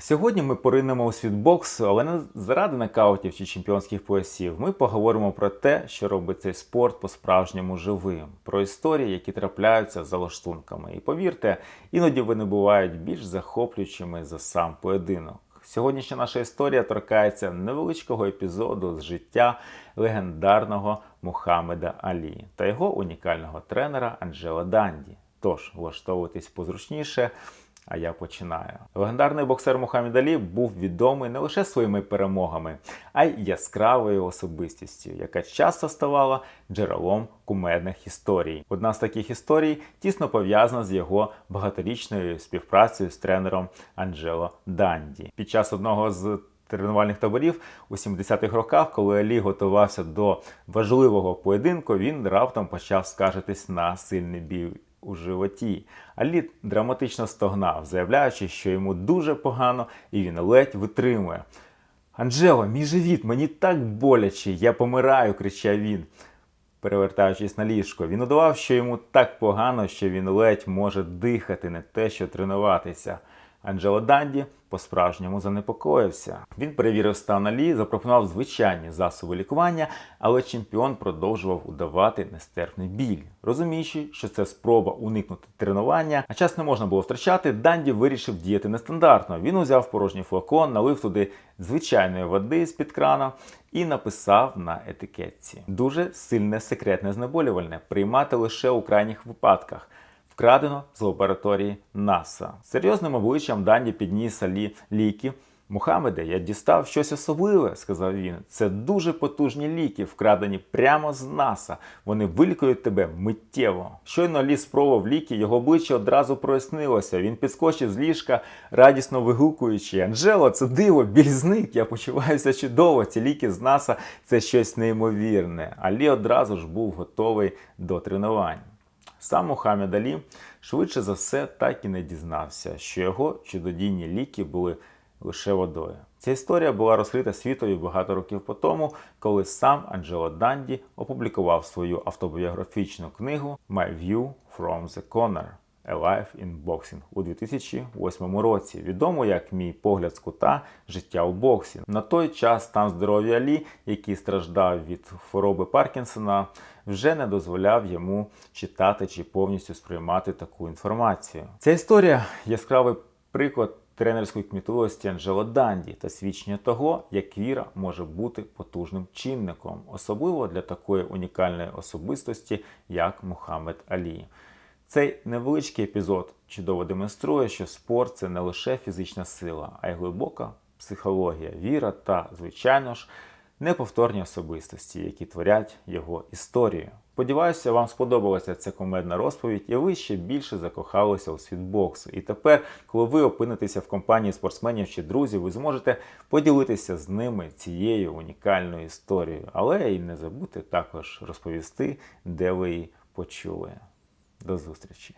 Сьогодні ми поринемо у світ боксу, але не заради нокаутів чи чемпіонських поясів. Ми поговоримо про те, що робить цей спорт по-справжньому живим, про історії, які трапляються за лаштунками. І повірте, іноді вони бувають більш захоплюючими за сам поєдинок. Сьогоднішня наша історія торкається невеличкого епізоду з життя легендарного Мухаммеда Алі та його унікального тренера Анджела Данді. Тож влаштовуйтесь позручніше. А я починаю. Легендарний боксер Мухаммед Алі був відомий не лише своїми перемогами, а й яскравою особистістю, яка часто ставала джерелом кумедних історій. Одна з таких історій тісно пов'язана з його багаторічною співпрацею з тренером Анджело Данді. Під час одного з тренувальних таборів у 70-х роках, коли Алі готувався до важливого поєдинку, він раптом почав скаржитись на сильний біль у животі. Алі драматично стогнав, заявляючи, що йому дуже погано і він ледь витримує. Анджело, мій живіт, мені так боляче, я помираю, кричав він, перевертаючись на ліжко. Він удавав, що йому так погано, що він ледь може дихати, не те, що тренуватися. Анджело Данді по-справжньому занепокоївся. Він перевірив стан Алі, запропонував звичайні засоби лікування, але чемпіон продовжував удавати нестерпний біль. Розуміючи, що це спроба уникнути тренування, а час не можна було втрачати, Данді вирішив діяти нестандартно. Він узяв порожній флакон, налив туди звичайної води з-під крана і написав на етикетці: дуже сильне секретне знеболювальне, приймати лише у крайніх випадках вкрадено з лабораторії НАСА. Серйозним обличчям Данді підніс Алі ліки. Мухаммеде, я дістав щось особливе, сказав він. Це дуже потужні ліки, вкрадені прямо з НАСА. Вони вилікують тебе миттєво. Щойно Алі спробував ліки, його обличчя одразу прояснилося. Він підскочив з ліжка, радісно вигукуючи: Анжело, це диво, біль зник, я почуваюся чудово. Ці ліки з НАСА це щось неймовірне. Алі одразу ж був готовий до тренувань. Сам Мухаммед Алі швидше за все так і не дізнався, що його чудодійні ліки були лише водою. Ця історія була розкрита світові багато років по тому, коли сам Анджело Данді опублікував свою автобіографічну книгу My View from the Corner – A Life in Boxing у 2008 році, відомо як мій погляд з кута життя у боксі. На той час стан здоров'я Алі, який страждав від хвороби Паркінсона, вже не дозволяв йому читати чи повністю сприймати таку інформацію. Ця історія яскравий приклад тренерської кмітливості Анджело Данді та свідчення того, як віра може бути потужним чинником, особливо для такої унікальної особистості, як Мухаммед Алі. Цей невеличкий епізод чудово демонструє, що спорт це не лише фізична сила, а й глибока психологія, віра та, звичайно ж, неповторні особистості, які творять його історію. Сподіваюся, вам сподобалася ця комедна розповідь, і ви ще більше закохалися у світ боксу. І тепер, коли ви опинитеся в компанії спортсменів чи друзів, ви зможете поділитися з ними цією унікальною історією, але і не забудьте також розповісти, де ви її почули. До зустрічі.